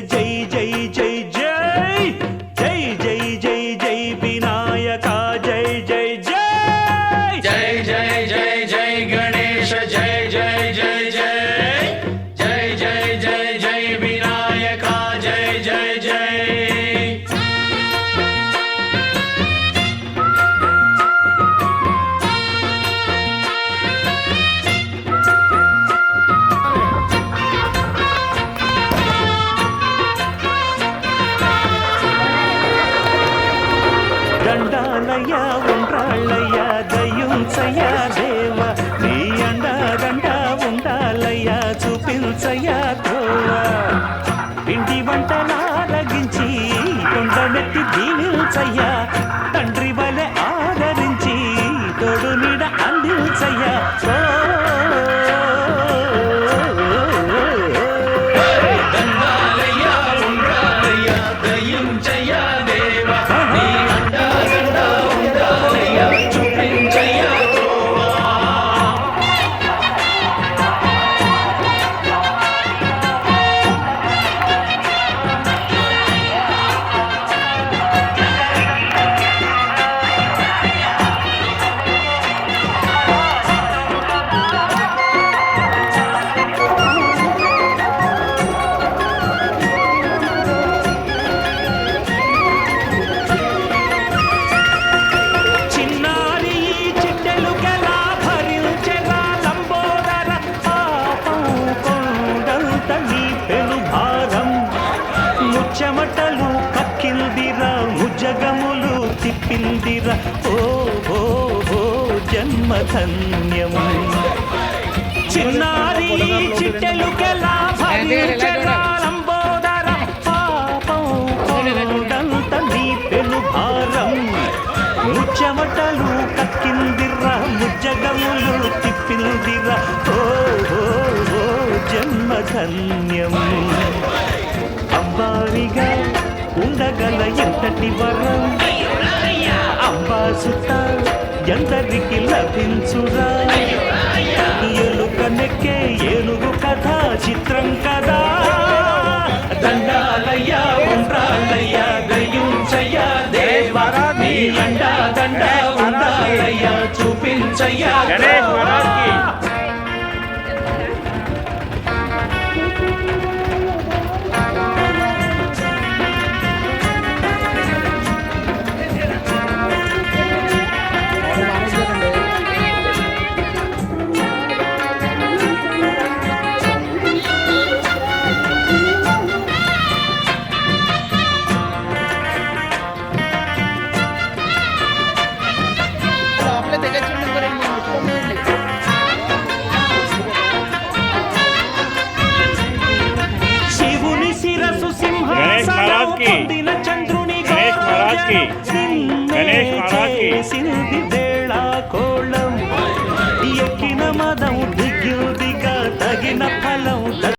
జై జై అండాలయ్యా ఉండాలయ్యా దయించయ్యా దేవ. నీ అండారండా ఉండాలయ్యా చూపించయ్యా గోవా. పిండి వంటలారగించి కొండమెత్తి దీవించయ్యా. జగములు తిప్పిందిర. ఓ ఓ ఓ జన్మధన్యము. చిన్నారి ఈ చిట్టెలుకెలా భరించెరా పాపం కొండంత నీ పెను భారం. ముచ్చమటలు కక్కిందిర్రా. ముజ్జగములు తిప్పిందిరా ఓ ఓ, ఓ ఉండగల వరం. అంబా సుత ఎందరికి లభించురా. ఎలుక నెక్కే ఏనుగు కథ చిత్రం కదా. దండాలయ్యా ఉండాలయ్యా దయ్యుంచయ్య దేవ నీ అండా దండ ఉండాలయ్య చూపించయ్య. గణేష్ మహారాజ్కి గణేష్ మహారాజ్కి గణేష్ మహారాజ్కి